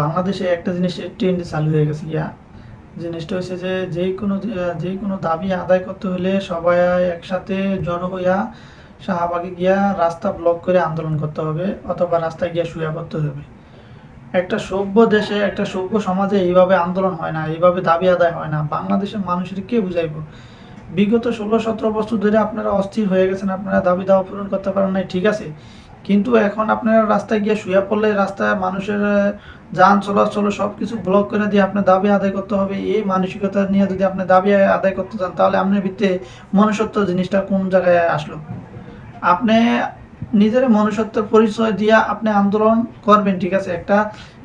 বাংলাদেশে একটা জিনিসের ট্রেন্ড চালু হয়ে গেছে গিয়া জিনিসটা হচ্ছে যে যে কোনো যে কোনো দাবি আদায় করতে হলে সবাই একসাথে জড়ো হইয়া শাহবাগে গিয়া রাস্তা ব্লক করে আন্দোলন করতে হবে অথবা রাস্তায় গিয়া শুয়ে করতে হবে। একটা সভ্য দেশে, একটা সভ্য সমাজে এইভাবে আন্দোলন হয় না, এইভাবে দাবি আদায় হয় না। বাংলাদেশের মানুষের কে বুঝাইব? বিগত ষোলো সতেরো বছর ধরে আপনারা অস্থির হয়ে গেছেন, আপনারা দাবি দাওয়া পূরণ করতে পারেন নাই, ঠিক আছে। কিন্তু এখন আপনারা রাস্তায় গিয়ে শুয়ে পড়লে রাস্তায় মানুষের যান চলাচল সব কিছু ব্লক করে দিয়ে আপনার দাবি আদায় করতে হবে। এই মানসিকতা নিয়ে যদি আপনি দাবি আদায় করতে চান, তাহলে আপনার ভিত্তিতে মনুষ্যত্ব জিনিসটা কোন জায়গায় আসলো? আপনি নিজের মনুষ্যত্বের পরিচয় দিয়ে আপনি আন্দোলন করবেন, ঠিক আছে? একটা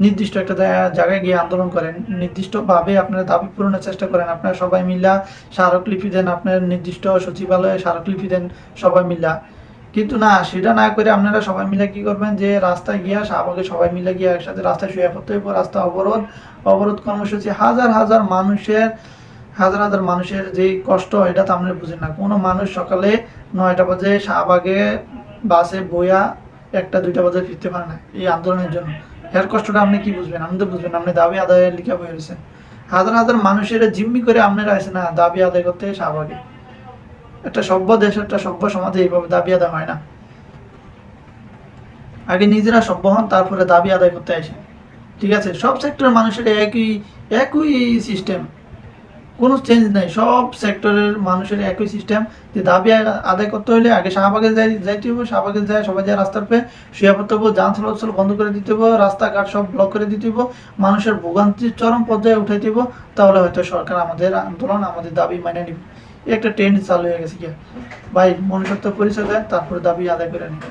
নির্দিষ্ট একটা জায়গায় গিয়ে আন্দোলন করেন। নির্দিষ্টভাবে আপনার দাবি পূরণের চেষ্টা করেন। আপনারা সবাই মিলা স্মারকলিপি দেন, আপনার নির্দিষ্ট সচিবালয়ে স্মারকলিপি দেন, সবাই মিলা। কিন্তু না, সেটা না করে আপনারা সবাই মিলে কি করবেন যে রাস্তায় গিয়া শাহবাগে সবাই মিলে গিয়ে একসাথে রাস্তায় শুয়ে পড়তে হইব, রাস্তা অবরোধ। অবরোধ কর্মসূচি হাজার হাজার মানুষের, হাজার হাজার মানুষের যে কষ্ট, এটা তো আপনারা বুঝেন না। কোনো মানুষ সকালে নয়টা বাজে শাহবাগে বাসে বইয়া একটা, দুইটা বাজে ফিরতে পারে না এই আন্দোলনের জন্য। এর কষ্টটা আপনি কি বুঝবেন? আপনি তো বুঝবেন আপনি দাবি আদায়ের লিখা বই রয়েছেন হাজার হাজার মানুষের জিম্মি করে আপনারা আসেন না দাবি আদায় করতে শাহবাগে। একটা সভ্য দেশ, একটা সভ্য সমাজে এইভাবে দাবি আদায় হয় না। আগে নিজেরা সভ্য হন, তারপরে দাবি আদায় করতে আসে। ঠিক আছে? সব সেক্টরের মানুষের একই একই সিস্টেম কোনো চেঞ্জ নাই। সব সেক্টরের মানুষের একই সিস্টেম যে দাবি আদায় করতে হলে আগে শাহবাগে যাই যাইতে হবে শাহবাগে যায় সবাই যায় রাস্তার পে শুয়ে পড়তে হবে যান চলাচল বন্ধ করে দিতে হবে রাস্তাঘাট সব ব্লক করে দিতে হবে মানুষের ভোগান্তির চরম পর্যায়ে উঠে দিব তাহলে হয়তো সরকার আমাদের আন্দোলন, আমাদের দাবি মেনে নিবে। একটা ট্রেন্ড চালু হয়ে গেছে কি ভাই, মনুষ্যত্ব পরিচয় দেয় তারপরে দাবি আদায় করে নিবে